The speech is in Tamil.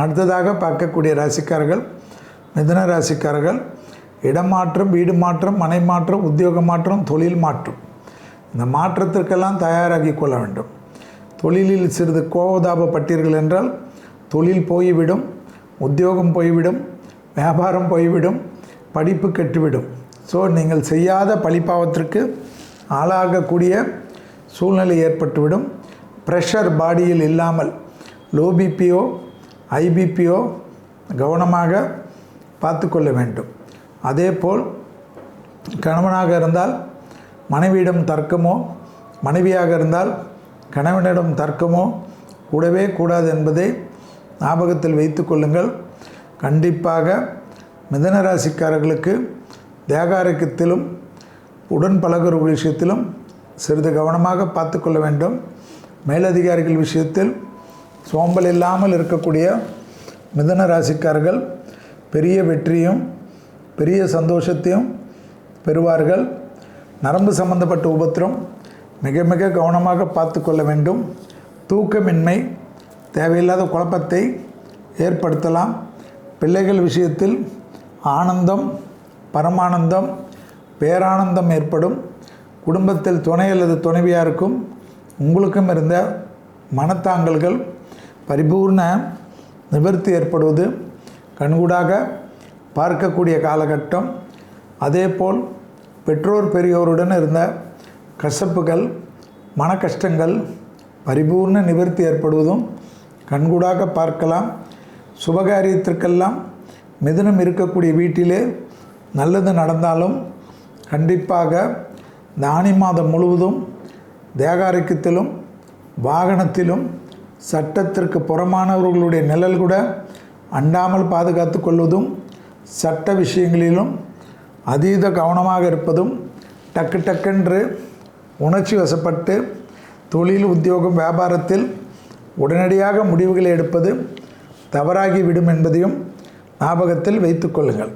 அடுத்ததாக பார்க்கக்கூடிய ராசிக்காரர்கள் மிதன ராசிக்காரர்கள் இடமாற்றம் வீடு மாற்றம் மனை மாற்றம் உத்தியோக மாற்றம் தொழில் மாற்றம். இந்த மாற்றத்திற்கெல்லாம் தயாராகி கொள்ள வேண்டும். தொழிலில் சிறிது கோபதாபப்பட்டீர்கள் என்றால் தொழில் போய்விடும் உத்தியோகம் போய்விடும் வியாபாரம் போய்விடும் படிப்பு கெட்டுவிடும். ஸோ நீங்கள் செய்யாத பழிப்பாவத்திற்கு ஆளாகக்கூடிய சூழ்நிலை ஏற்பட்டுவிடும். ப்ரெஷர் பாடியில் இல்லாமல் லோ பிபியோ ஐபிபிஓ கவனமாக பார்த்து கொள்ள வேண்டும். அதேபோல் கணவனாக இருந்தால் மனைவியிடம் தர்க்கமோ மனைவியாக இருந்தால் கணவனிடம் தர்க்கமோ கூடவே கூடாது என்பதை ஞாபகத்தில் வைத்து கொள்ளுங்கள். கண்டிப்பாக மிதன ராசிக்காரர்களுக்கு தேகாரக்கத்திலும் உடன் பழகுற விஷயத்திலும் சிறிது கவனமாக பார்த்து கொள்ள வேண்டும். மேலதிகாரிகள் விஷயத்தில் சோம்பல் இல்லாமல் இருக்கக்கூடிய மிதன ராசிக்காரர்கள் பெரிய வெற்றியும் பெரிய சந்தோஷத்தையும் பெறுவார்கள். நரம்பு சம்பந்தப்பட்ட உபத்திரம் மிக மிக கவனமாக பார்த்து கொள்ள வேண்டும். தூக்கமின்மை தேவையில்லாத குழப்பத்தை ஏற்படுத்தலாம். பிள்ளைகள் விஷயத்தில் ஆனந்தம் பரமானந்தம் பேரானந்தம் ஏற்படும். குடும்பத்தில் துணை அல்லது துணைவியாருக்கும் உங்களுக்கும் இருந்த மனத்தாங்கல்கள் பரிபூர்ண நிவர்த்தி ஏற்படுவது கண்கூடாக பார்க்கக்கூடிய காலகட்டம். அதேபோல் பெற்றோர் பெரியோருடன் இருந்த கசப்புகள் மன கஷ்டங்கள் பரிபூர்ண நிவர்த்தி ஏற்படுவதும் கண்கூடாக பார்க்கலாம். சுபகாரியத்திற்கெல்லாம் மிதுனம் இருக்கக்கூடிய வீட்டிலே நல்லது நடந்தாலும் கண்டிப்பாக இந்த மாதம் முழுவதும் தேகாரிக்கத்திலும் வாகனத்திலும் சட்டத்திற்கு புறமானவர்களுடைய நிழல் கூட அண்டாமல் பாதுகாத்து கொள்வதும் சட்ட விஷயங்களிலும் அதீத கவனமாக இருப்பதும் டக்கு டக்கென்று உணர்ச்சி வசப்பட்டு தொழில் உத்தியோகம் வியாபாரத்தில் உடனடியாக முடிவுகளை எடுப்பது தவறாகிவிடும் என்பதையும் ஞாபகத்தில் வைத்துக்கொள்ளுங்கள்